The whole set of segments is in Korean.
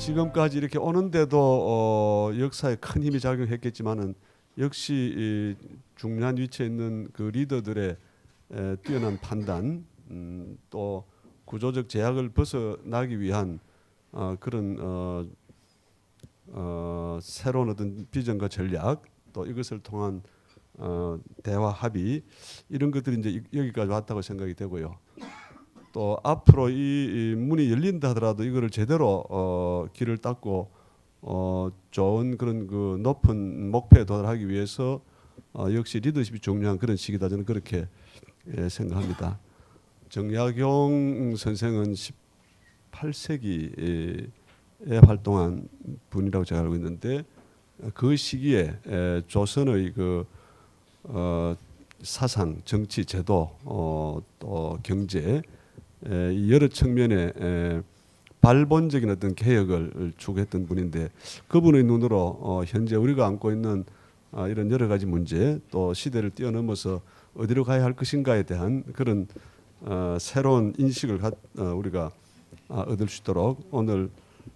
지금까지 이렇게 오는데도 어, 역사에 큰 힘이 작용했겠지만은 역시 이 중요한 위치에 있는 그 리더들의 에, 뛰어난 판단, 음, 또 구조적 제약을 벗어나기 위한 어, 그런 어, 어, 새로운 어떤 비전과 전략, 또 이것을 통한 어, 대화 합의 이런 것들이 이제 이- 여기까지 왔다고 생각이 되고요. 또 앞으로 이, 이 문이 열린다 하더라도 이거를 제대로 어, 길을 닦고 어, 좋은 그런 그 높은 목표에 도달하기 위해서 어, 역시 리더십이 중요한 그런 시기다 저는 그렇게 예, 생각합니다. 정약용 선생은 18세기에 활동한 분이라고 제가 알고 있는데 그 시기에 에, 조선의 그 어, 사상, 정치, 제도, 어, 또 경제 여러 측면에 에, 발본적인 어떤 개혁을 추구했던 분인데 그분의 눈으로 어, 현재 우리가 안고 있는 아, 이런 여러 가지 문제 또 시대를 뛰어넘어서 어디로 가야 할 것인가에 대한 그런 어, 새로운 인식을 갖, 어, 우리가 아, 얻을 수 있도록 오늘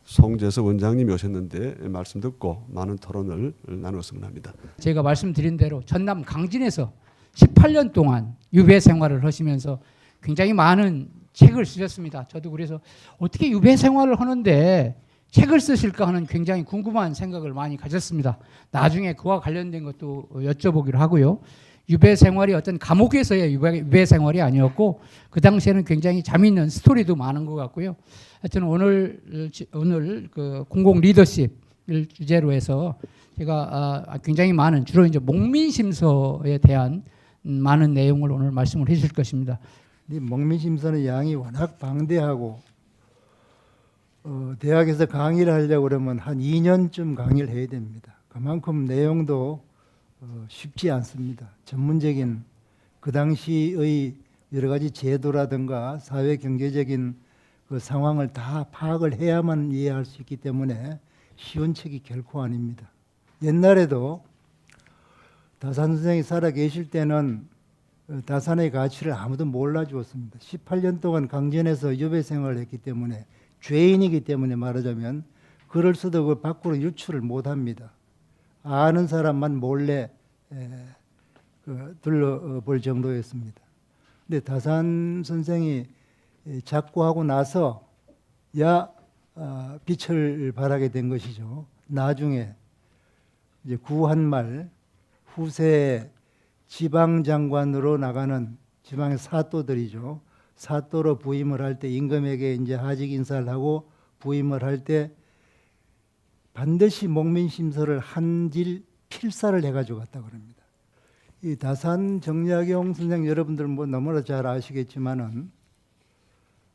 송재석 원장님이 오셨는데 말씀 듣고 많은 토론을 나누었으면 합니다. 제가 말씀드린 대로 전남 강진에서 18년 동안 유배 생활을 하시면서 굉장히 많은 책을 쓰셨습니다. 저도 그래서 어떻게 유배 생활을 하는데 책을 쓰실까 하는 굉장히 궁금한 생각을 많이 가졌습니다. 나중에 그와 관련된 것도 여쭤보기로 하고요. 유배 생활이 어떤 감옥에서의 유배, 유배 생활이 아니었고 그 당시에는 굉장히 재미있는 스토리도 많은 것 같고요. 하여튼 오늘 오늘 그 공공 리더십을 주제로 해서 제가 아, 굉장히 많은 주로 이제 목민 심서에 대한 음, 많은 내용을 오늘 말씀을 해주실 것입니다. 이 목민심서는 양이 워낙 방대하고 어, 대학에서 강의를 하려고 그러면 한 2년쯤 강의를 해야 됩니다. 그만큼 내용도 어, 쉽지 않습니다. 전문적인 그 당시의 여러 가지 제도라든가 사회 경제적인 그 상황을 다 파악을 해야만 이해할 수 있기 때문에 쉬운 책이 결코 아닙니다. 옛날에도 다산 선생이 살아 계실 때는 어, 다산의 가치를 아무도 몰라주었습니다. 18년 동안 강전에서 유배 생활을 했기 때문에 죄인이기 때문에 말하자면 글을 써도 그 밖으로 유출을 못합니다. 아는 사람만 몰래 에, 그 둘러볼 정도였습니다. 근데 다산 선생이 에, 작고하고 나서 야 아, 빛을 발하게 된 것이죠. 나중에 이제 구한말 후세 지방 장관으로 나가는 지방의 사또들이죠. 사또로 부임을 할 때 임금에게 이제 하직 인사를 하고 부임을 할 때 반드시 목민 심서를 한질 필사를 해가지고 갔다 그럽니다. 이 다산 정약용 선생 여러분들 뭐 너무나 잘 아시겠지만은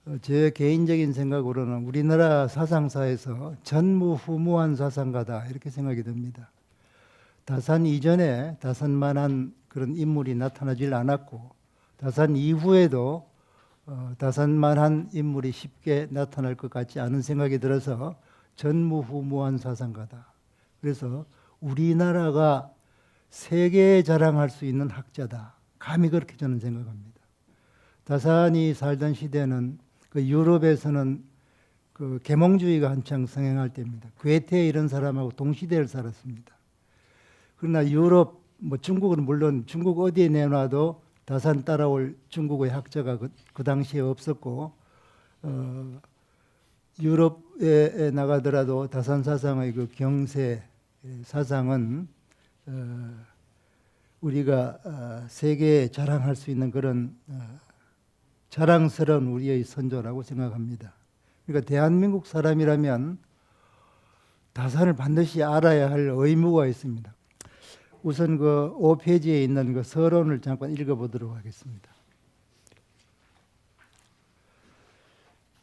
어, 제 개인적인 생각으로는 우리나라 사상사에서 전무후무한 사상가다 이렇게 생각이 듭니다. 다산 이전에 다산만한 그런 인물이 나타나질 않았고 다산 이후에도 어, 다산만한 인물이 쉽게 나타날 것 같지 않은 생각이 들어서 전무후무한 사상가다. 그래서 우리나라가 세계에 자랑할 수 있는 학자다. 감히 그렇게 저는 생각합니다. 다산이 살던 시대는 그 유럽에서는 그 계몽주의가 한창 성행할 때입니다. 괴테 이런 사람하고 동시대를 살았습니다. 그러나 유럽 뭐 중국은 물론 중국 어디에 내놔도 다산 따라올 중국의 학자가 그, 그 당시에 없었고 어, 유럽에 나가더라도 다산 사상의 그 경세 사상은 어, 우리가 어, 세계에 자랑할 수 있는 그런 어, 자랑스러운 우리의 선조라고 생각합니다. 그러니까 대한민국 사람이라면 다산을 반드시 알아야 할 의무가 있습니다. 우선 그 5페이지에 있는 그 서론을 잠깐 읽어보도록 하겠습니다.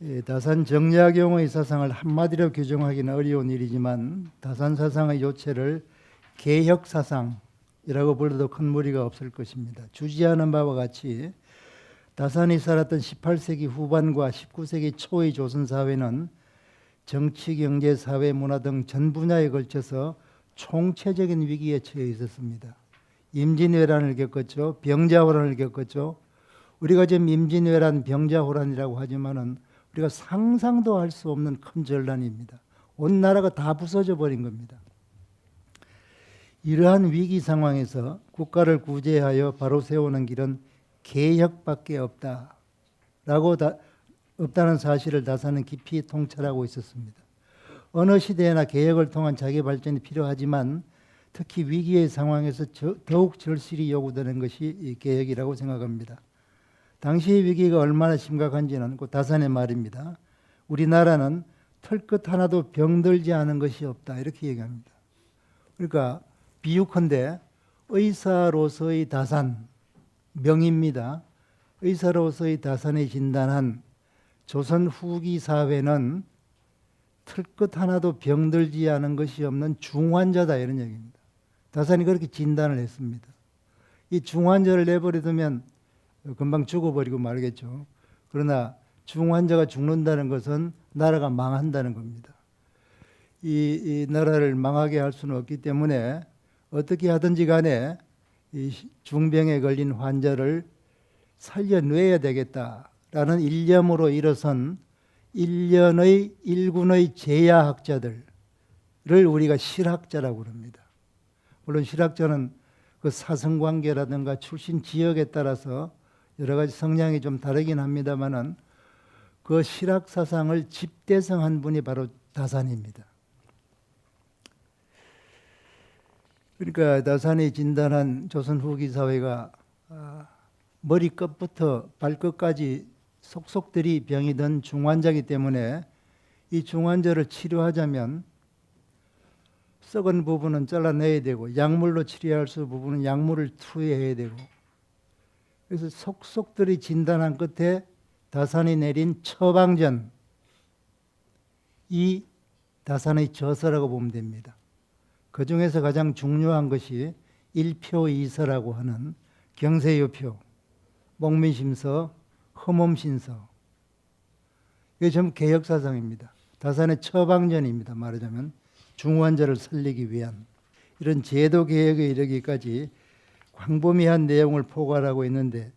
예, 다산 정약용의 사상을 한마디로 규정하기는 어려운 일이지만 다산 사상의 요체를 개혁 사상이라고 불러도 큰 무리가 없을 것입니다. 주지하는 바와 같이 다산이 살았던 18세기 후반과 19세기 초의 조선 사회는 정치, 경제, 사회, 문화 등 전 분야에 걸쳐서 총체적인 위기에 처해 있었습니다. 임진왜란을 겪었죠. 병자호란을 겪었죠. 우리가 지금 임진왜란, 병자호란이라고 하지만은 우리가 상상도 할 수 없는 큰 전란입니다. 온 나라가 다 부서져 버린 겁니다. 이러한 위기 상황에서 국가를 구제하여 바로 세우는 길은 개혁밖에 없다라고 다, 없다는 사실을 다사는 깊이 통찰하고 있었습니다. 어느 시대에나 개혁을 통한 자기 발전이 필요하지만 특히 위기의 상황에서 저- 더욱 절실히 요구되는 것이 이 개혁이라고 생각합니다. 당시의 위기가 얼마나 심각한지는 그 다산의 말입니다. 우리나라는 털끝 하나도 병들지 않은 것이 없다 이렇게 얘기합니다. 그러니까 비유컨대 의사로서의 다산 명입니다. 의사로서의 다산이 진단한 조선 후기 사회는 털끝 하나도 병들지 않은 것이 없는 중환자다 이런 얘기입니다. 다산이 그렇게 진단을 했습니다. 이 중환자를 내버려 두면 금방 죽어버리고 말겠죠. 그러나 중환자가 죽는다는 것은 나라가 망한다는 겁니다. 이, 이 나라를 망하게 할 수는 없기 때문에 어떻게 하든지 간에 이 중병에 걸린 환자를 살려내야 되겠다라는 일념으로 일어선 일련의 일군의 제야학자들을 우리가 실학자라고 그럽니다. 물론 실학자는 그 사성 관계라든가 출신 지역에 따라서 여러 가지 성향이 좀 다르긴 합니다만은 그 실학 사상을 집대성한 분이 바로 다산입니다. 그러니까 다산이 진단한 조선 후기 사회가 아, 머리끝부터 발끝까지 속속들이 병이 든 중환자이기 때문에 이 중환자를 치료하자면 썩은 부분은 잘라내야 되고 약물로 치료할 수 부분은 약물을 투여해야 되고 그래서 속속들이 진단한 끝에 다산이 내린 처방전 이 다산의 저서라고 보면 됩니다. 그 중에서 가장 중요한 것이 일표이서라고 하는 경세유표, 목민심서, 흠엄신서 이게 전부 개혁사상입니다. 다산의 처방전입니다. 말하자면 중환자를 살리기 위한 이런 제도 개혁에 이르기까지 광범위한 내용을 포괄하고 있는데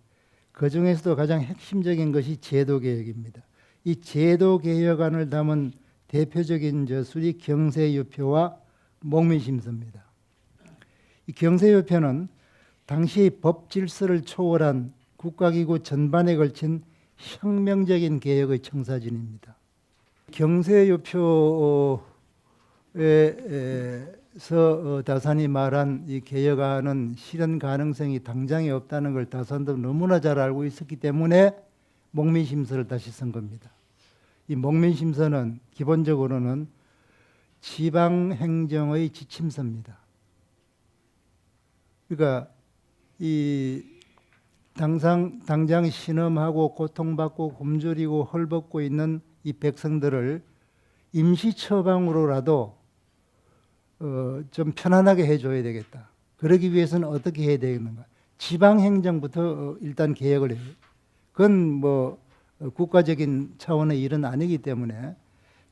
그 중에서도 가장 핵심적인 것이 제도 개혁입니다. 이 제도 개혁안을 담은 대표적인 저술이 경세유표와 목민심서입니다. 이 경세유표는 당시 법 질서를 초월한 국가기구 전반에 걸친 혁명적인 개혁의 청사진입니다. 경세유표에서 다산이 말한 이 개혁안은 실현 가능성이 당장에 없다는 걸 다산도 너무나 잘 알고 있었기 때문에 목민심서를 다시 쓴 겁니다. 이 목민심서는 기본적으로는 지방행정의 지침서입니다. 그러니까 이 당상 당장 신음하고 고통받고 굶주리고 헐벗고 있는 이 백성들을 임시 처방으로라도 어, 좀 편안하게 해줘야 되겠다. 그러기 위해서는 어떻게 해야 되겠는가? 지방 행정부터 어, 일단 개혁을 해요. 그건 뭐 어, 국가적인 차원의 일은 아니기 때문에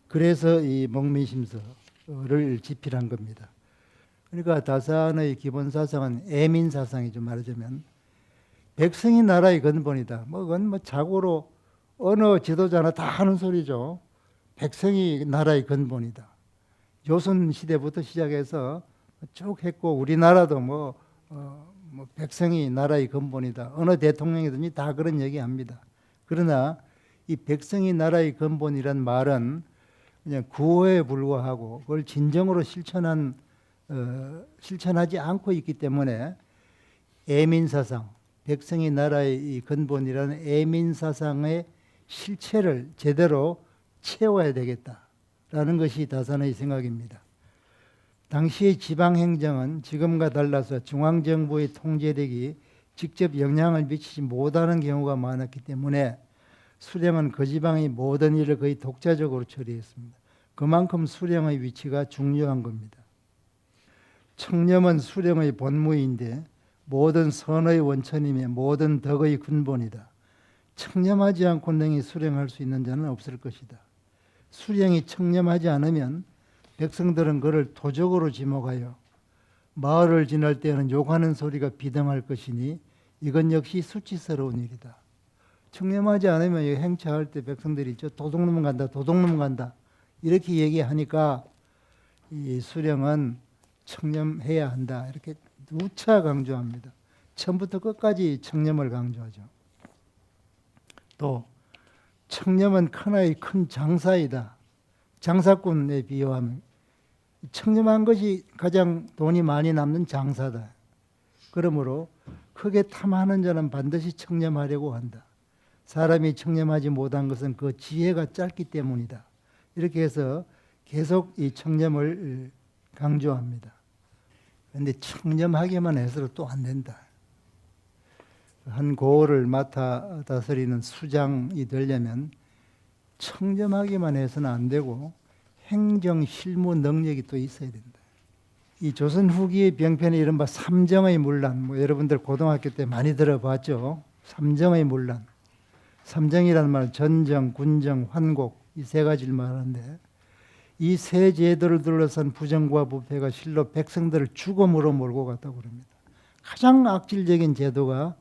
그래서 이 목민심서를 집필한 겁니다. 그러니까 다산의 기본 사상은 애민 사상이죠 말하자면 백성이 나라의 근본이다. 뭐 그건 뭐 자고로 어느 지도자나 다 하는 소리죠. 백성이 나라의 근본이다. 조선 시대부터 시작해서 쭉 했고 우리나라도 뭐, 어, 뭐 백성이 나라의 근본이다. 어느 대통령이든지 다 그런 얘기합니다. 그러나 이 백성이 나라의 근본이란 말은 그냥 구호에 불과하고 그걸 진정으로 실천한 어, 실천하지 않고 있기 때문에 애민 사상, 백성이 나라의 이 근본이라는 애민 사상의 실체를 제대로 채워야 되겠다라는 것이 다산의 생각입니다. 당시의 지방 행정은 지금과 달라서 중앙 정부의 통제력이 직접 영향을 미치지 못하는 경우가 많았기 때문에 수령은 그 지방의 모든 일을 거의 독자적으로 처리했습니다. 그만큼 수령의 위치가 중요한 겁니다. 청렴은 수령의 본무인데 모든 선의 원천이며 모든 덕의 근본이다. 청렴하지 않고 능히 수령할 수 있는 자는 없을 것이다. 수령이 청렴하지 않으면 백성들은 그를 도적으로 지목하여 마을을 지날 때는 욕하는 소리가 비등할 것이니 이건 역시 수치스러운 일이다. 청렴하지 않으면 이 행차할 때 백성들이 저 도둑놈 간다, 도둑놈 간다 이렇게 얘기하니까 이 수령은 청렴해야 한다 이렇게 누차 강조합니다. 처음부터 끝까지 청렴을 강조하죠. 또 청렴은 큰아이 큰 장사이다. 장사꾼에 비유하면 청렴한 것이 가장 돈이 많이 남는 장사다. 그러므로 크게 탐하는 자는 반드시 청렴하려고 한다. 사람이 청렴하지 못한 것은 그 지혜가 짧기 때문이다. 이렇게 해서 계속 이 청렴을 강조합니다. 그런데 청렴하게만 해서는 또 안 된다. 한 고을을 맡아 다스리는 수장이 되려면 청렴하기만 해서는 안 되고 행정 실무 능력이 또 있어야 된다. 이 조선 후기의 병편에 이른바 삼정의 문란, 뭐 여러분들 고등학교 때 많이 들어봤죠. 삼정의 문란. 삼정이라는 말은 전정, 군정, 환곡 이 세 가지를 말하는데 이 세 제도를 둘러싼 부정과 부패가 실로 백성들을 죽음으로 몰고 갔다고 그럽니다. 가장 악질적인 제도가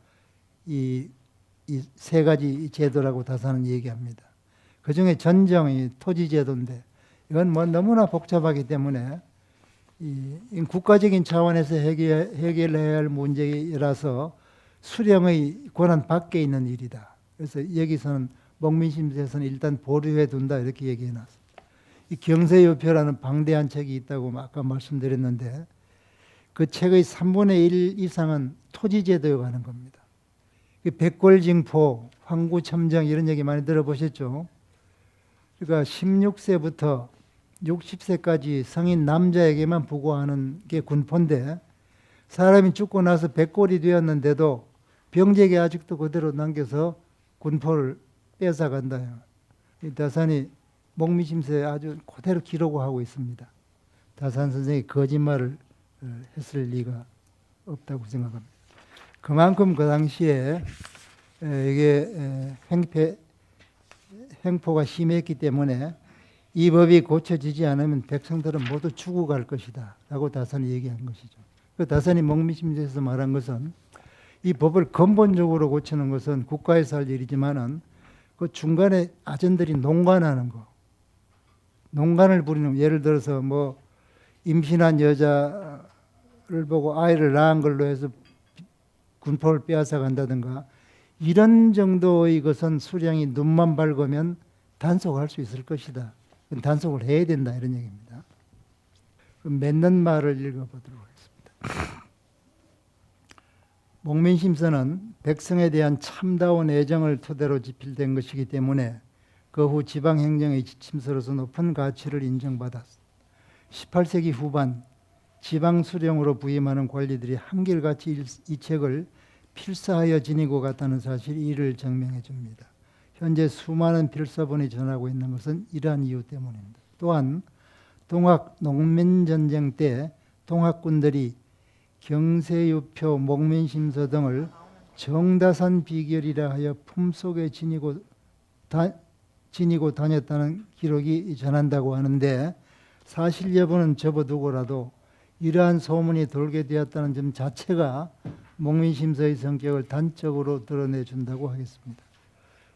이이세 가지 제도라고 다사는 얘기합니다. 그 중에 전정이 토지 제도인데 이건 뭐 너무나 복잡하기 때문에 국가적인 차원에서 해결, 해결해야 할 문제라서 수령의 권한 밖에 있는 일이다. 그래서 여기서는 목민심에서는 일단 보류해 둔다 이렇게 얘기해. 이 경세유표라는 방대한 책이 있다고 아까 말씀드렸는데 그 책의 3분의 1 이상은 토지제도에 관한 겁니다. 그 백골징포, 황구첨정 이런 얘기 많이 들어보셨죠? 그러니까 16세부터 60세까지 성인 남자에게만 부과하는 게 군포인데 사람이 죽고 나서 백골이 되었는데도 병제가 아직도 그대로 남겨서 군포를 뺏어간다. 이 다산이 목미심서에 아주 그대로 기록하고 있습니다. 다산 선생이 거짓말을 어, 했을 리가 없다고 생각합니다. 그만큼 그 당시에 에, 이게 에, 행패 행포가 심했기 때문에 이 법이 고쳐지지 않으면 백성들은 모두 죽어갈 것이다 라고 다산이 얘기한 것이죠. 그 다산이 목미심에서 말한 것은 이 법을 근본적으로 고치는 것은 국가에서 할 일이지만은 그 중간에 아전들이 농간하는 거, 농간을 부리는 예를 들어서 뭐 임신한 여자를 보고 아이를 낳은 걸로 해서 군포를 빼앗아 간다든가 이런 정도의 것은 수량이 눈만 밝으면 단속할 수 있을 것이다. 단속을 해야 된다 이런 얘기입니다. 그럼 맺는 말을 읽어보도록 하겠습니다. 목민심서는 백성에 대한 참다운 애정을 토대로 집필된 것이기 때문에 그 후 지방행정의 지침서로서 높은 가치를 인정받았습니다. 18세기 후반 지방 수령으로 부임하는 관리들이 한결같이 이 책을 필사하여 지니고 갔다는 사실이 이를 증명해 줍니다. 현재 수많은 필사본이 전하고 있는 것은 이러한 이유 때문입니다. 또한 동학 농민 전쟁 때 동학군들이 경세유표, 목민심서 등을 정다산 비결이라 하여 품속에 지니고 다, 지니고 다녔다는 기록이 전한다고 하는데 사실 여부는 접어두고라도 이러한 소문이 돌게 되었다는 점 자체가 목민심서의 성격을 단적으로 드러내 준다고 하겠습니다.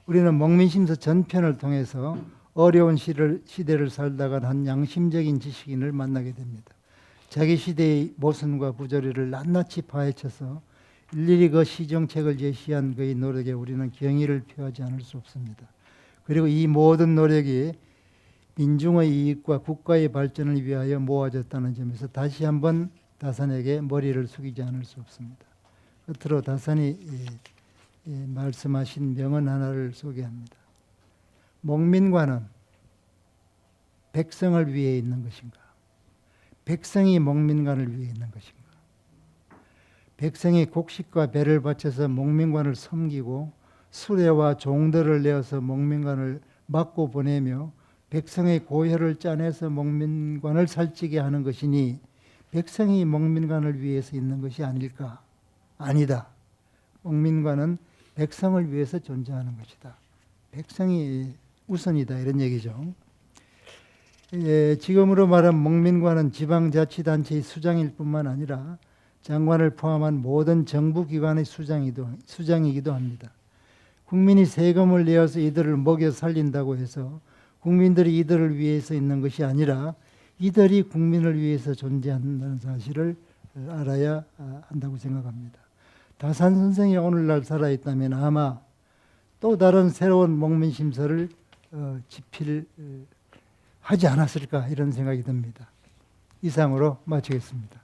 우리는 목민심서 전편을 통해서 어려운 시를, 시대를 살다가 한 양심적인 지식인을 만나게 됩니다. 자기 시대의 모순과 부조리를 낱낱이 파헤쳐서 일일이 그 시정책을 제시한 그의 노력에 우리는 경의를 표하지 않을 수 없습니다. 그리고 이 모든 노력이 민중의 이익과 국가의 발전을 위하여 모아졌다는 점에서 다시 한번 다산에게 머리를 숙이지 않을 수 없습니다. 끝으로 다산이 말씀하신 명언 하나를 소개합니다. 목민관은 백성을 위해 있는 것인가? 백성이 목민관을 위해 있는 것인가? 백성이 곡식과 배를 바쳐서 목민관을 섬기고 수레와 종들을 내어서 목민관을 막고 보내며 백성의 고혈을 짜내서 목민관을 살찌게 하는 것이니 백성이 목민관을 위해서 있는 것이 아닐까? 아니다. 목민관은 백성을 위해서 존재하는 것이다. 백성이 우선이다 이런 얘기죠. 예, 지금으로 말하면 목민관은 지방자치단체의 수장일 뿐만 아니라 장관을 포함한 모든 정부기관의 수장이기도 합니다. 국민이 세금을 내어서 이들을 먹여 살린다고 해서 국민들이 이들을 위해서 있는 것이 아니라 이들이 국민을 위해서 존재한다는 사실을 어, 알아야 아, 한다고 생각합니다. 다산 선생이 오늘날 살아있다면 아마 또 다른 새로운 목민심서를 어, 집필 어, 하지 않았을까 이런 생각이 듭니다. 이상으로 마치겠습니다.